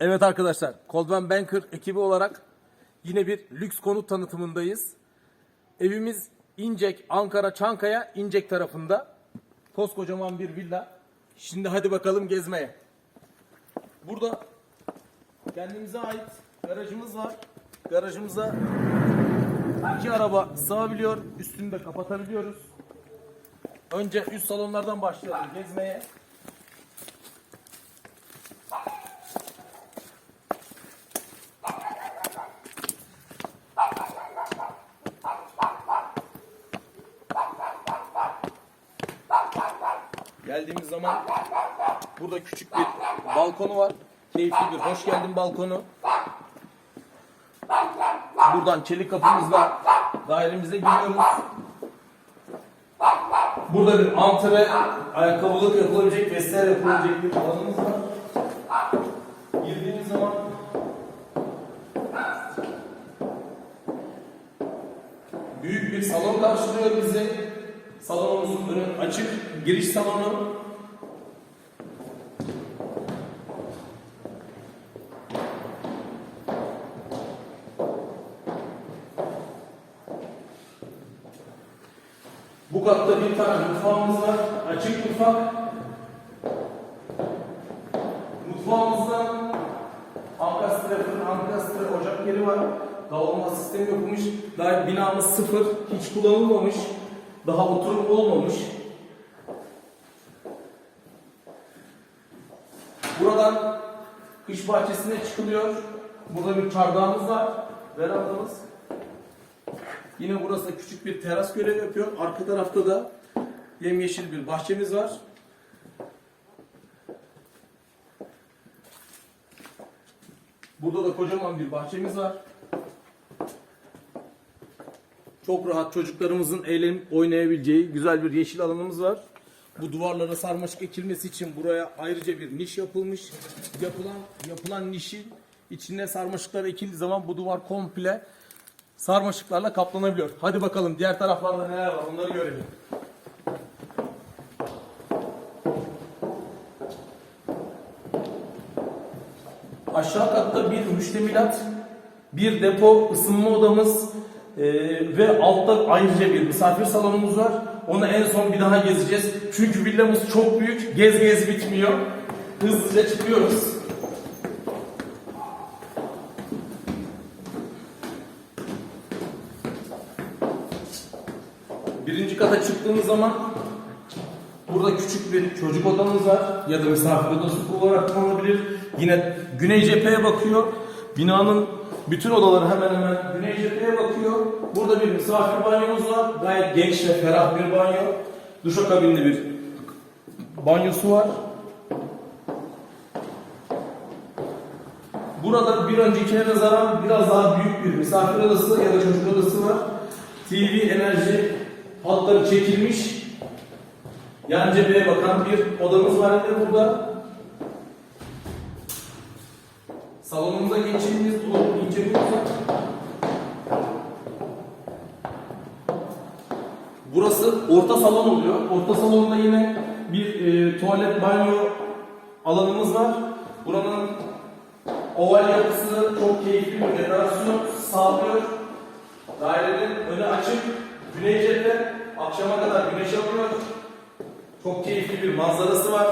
Evet arkadaşlar, Coldman Banker ekibi olarak yine bir lüks konut tanıtımındayız. Evimiz İncek, Ankara, Çankaya, İncek tarafında. Koskocaman bir villa. Şimdi hadi bakalım gezmeye. Burada kendimize ait garajımız var. Garajımıza iki araba sığabiliyor. Üstünü de kapatabiliyoruz. Önce üst salonlardan başlayalım gezmeye. Geldiğimiz zaman burada küçük bir balkonu var. Keyifli bir hoş geldin balkonu. Buradan çelik kapımızla dairemize giriyoruz. Burada bir antre, ayakkabılık yapılabilecek, vesaire yapılabilecek bir alanımız var. Girdiğimiz zaman büyük bir salon karşılıyor bizi. Salonumuzun önü açık, giriş salonu. Bu katta bir tane mutfağımız var. Açık mutfak. Mutfağımızda ankastre, fırın ankastre, ocak yeri var. Dağılma sistemi yapılmış. Daha binamız sıfır, hiç kullanılmamış. Daha oturum olmamış. Buradan kış bahçesine çıkılıyor. Burada bir çardağımız var. Verandamız. Yine burası da küçük bir teras görevi yapıyor. Arka tarafta da yemyeşil bir bahçemiz var. Burada da kocaman bir bahçemiz var. Çok rahat çocuklarımızın eğlenip oynayabileceği güzel bir yeşil alanımız var. Bu duvarlara sarmaşık ekilmesi için buraya ayrıca bir niş yapılmış. Yapılan yapılan nişin içine sarmaşıklar ekildiği zaman bu duvar komple sarmaşıklarla kaplanabiliyor. Hadi bakalım diğer taraflarda neler var onları görelim. Aşağı katta bir müştemilat, bir depo, ısınma odamız e, ve altta ayrıca bir misafir salonumuz var. Onu en son bir daha gezeceğiz. Çünkü villamız çok büyük, gez gez bitmiyor. Hızlıca çıkıyoruz. Birinci kata çıktığımız zaman burada küçük bir çocuk odamız var ya da misafir odası olarak kullanılabilir. Yine güney cepheye bakıyor. Binanın bütün odaları hemen hemen güney cepheye bakıyor. Burada bir misafir banyomuz var. Gayet genç ve ferah bir banyo. Duşakabinli bir banyosu var. Burada bir öncekine nazaran biraz daha büyük bir misafir odası ya da çocuk odası var. TV enerji hatları çekilmiş. Yan cepheye bakan bir odamız var yine burada. Salonumuza geçtiğimiz bu ince bir oda. Burası orta salon oluyor. Orta salonda yine bir e, tuvalet banyo alanımız var. Buranın oval yapısı çok keyifli bir dekorasyon sağlıyor. Dairenin önü açık, güney cephe, akşama kadar güneş alıyor. Çok keyifli bir manzarası var.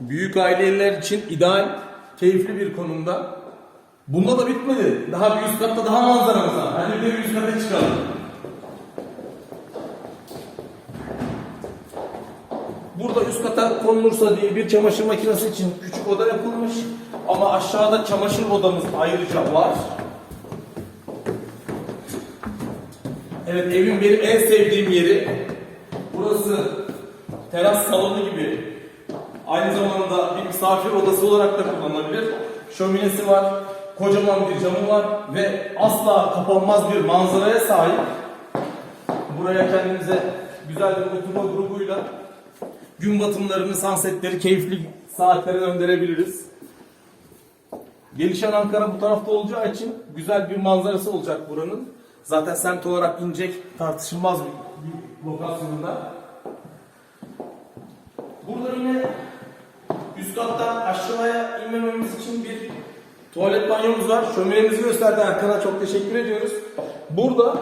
Büyük aileler için ideal, keyifli bir konumda. Bunda da bitmedi. Daha bir üst katta daha manzaramız var. Hadi bir de bir üst kata çıkalım. Burada üst kata konulursa diye bir çamaşır makinesi için küçük oda yapılmış. Ama aşağıda çamaşır odamız ayrıca var. Evet evin benim en sevdiğim yeri. Burası teras salonu gibi. Aynı zamanda bir misafir odası olarak da kullanılabilir. Şöminesi var. Kocaman bir camı var ve asla kapanmaz bir manzaraya sahip. Buraya kendimize güzel bir oturma grubuyla gün batımlarını, sunsetleri keyifli saatlere gönderebiliriz. Gelişen Ankara bu tarafta olacağı için güzel bir manzarası olacak buranın. Zaten semt olarak inecek tartışılmaz bir, bir lokasyonda. Burada yine Üst kattan aşağıya inmememiz için bir tuvalet banyomuz var. Şöminemizi gösterdi Erkan'a çok teşekkür ediyoruz. Burada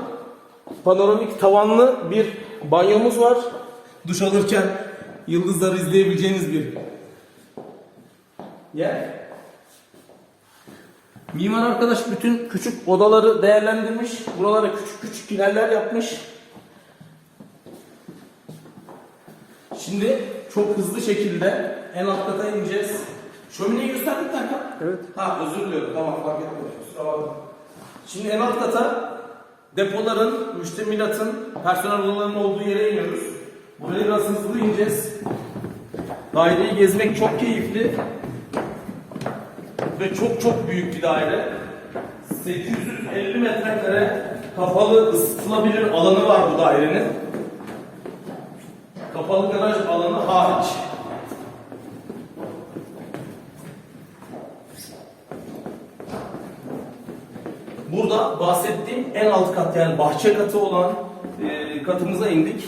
panoramik tavanlı bir banyomuz var. Duş alırken yıldızları izleyebileceğiniz bir yer. Mimar arkadaş bütün küçük odaları değerlendirmiş. Buralara küçük küçük ilerler yapmış. Şimdi çok hızlı şekilde en alt kata ineceğiz. Şömineyi gösterdik mi? Evet. Ha özür diliyorum. Tamam fark etmedim. Kusura bakma. Şimdi en alt kata depoların, müştemilatın, personel odalarının olduğu yere iniyoruz. Buraya biraz hızlı ineceğiz. Daireyi gezmek çok keyifli. Ve çok çok büyük bir daire. 850 metrekare kapalı ısıtılabilir alanı var bu dairenin. Kapalı garaj alanı hariç. Burada bahsettiğim en alt kat yani bahçe katı olan e, katımıza indik.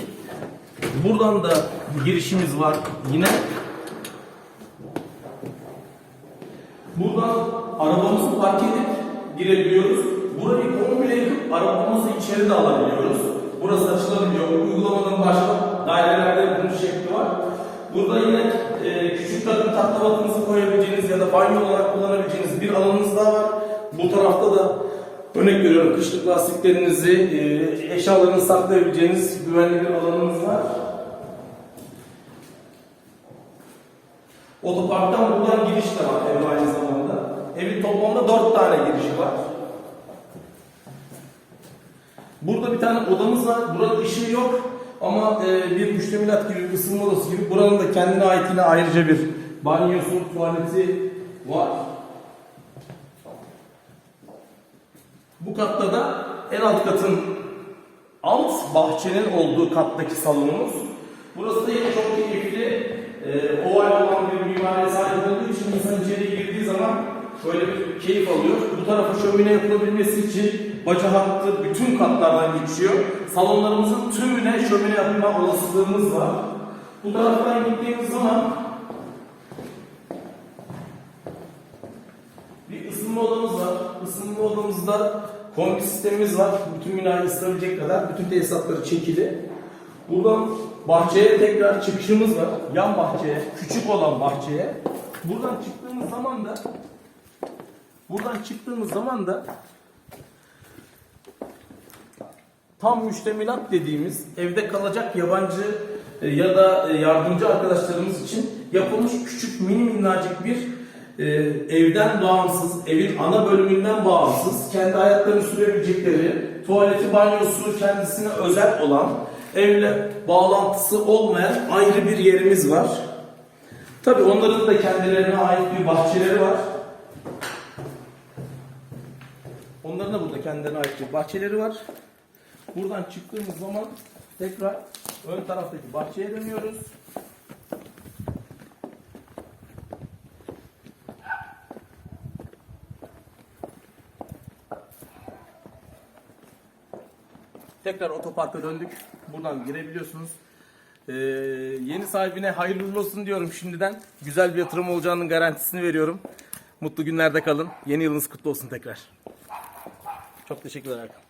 Buradan da girişimiz var yine. Buradan arabamızı park edip girebiliyoruz. Burayı komple yıkıp arabamızı içeri de alabiliyoruz. Burası açılabiliyor. Uygulamanın başka dairelerde bunun şekli var. Burada yine e, küçük takım taklavatınızı koyabileceğiniz ya da banyo olarak kullanabileceğiniz bir alanınız daha var. Bu tarafta da örnek veriyorum kışlık lastiklerinizi, e, eşyalarınızı saklayabileceğiniz güvenli bir alanınız var. Otoparktan buradan giriş de var evin aynı zamanda. Evin toplamda dört tane girişi var. Burada bir tane odamız var. Buranın ışığı yok. Ama e, bir müştemilat gibi, bir ısınma odası gibi. Buranın da kendine ait yine ayrıca bir banyosu, tuvaleti var. Bu katta da en alt katın alt bahçenin olduğu kattaki salonumuz. Burası da yine çok keyifli, e, oval olan bir mimariye sahip olduğu için insan içeriye girdiği zaman böyle bir keyif alıyor. Bu tarafa şömine yapılabilmesi için baca hattı bütün katlardan geçiyor. Salonlarımızın tümüne şömine yapma olasılığımız var. Bu taraftan gittiğimiz zaman bir ısınma odamız var. Isınma odamızda kombi sistemimiz var. Bütün binayı ısıtabilecek kadar bütün tesisatları çekili. Buradan bahçeye tekrar çıkışımız var. Yan bahçeye, küçük olan bahçeye. Buradan çıktığımız zaman da buradan çıktığımız zaman da tam müştemilat dediğimiz evde kalacak yabancı e, ya da e, yardımcı arkadaşlarımız için yapılmış küçük mini minnacık bir e, evden bağımsız, evin ana bölümünden bağımsız, kendi hayatlarını sürebilecekleri, tuvaleti, banyosu kendisine özel olan, evle bağlantısı olmayan ayrı bir yerimiz var. Tabi onların da kendilerine ait bir bahçeleri var. Onların da burada kendilerine ait bir bahçeleri var. Buradan çıktığımız zaman tekrar ön taraftaki bahçeye dönüyoruz. Tekrar otoparka döndük. Buradan girebiliyorsunuz. Ee, yeni sahibine hayırlı olsun diyorum şimdiden. Güzel bir yatırım olacağının garantisini veriyorum. Mutlu günlerde kalın. Yeni yılınız kutlu olsun tekrar. Çok teşekkürler Erkan.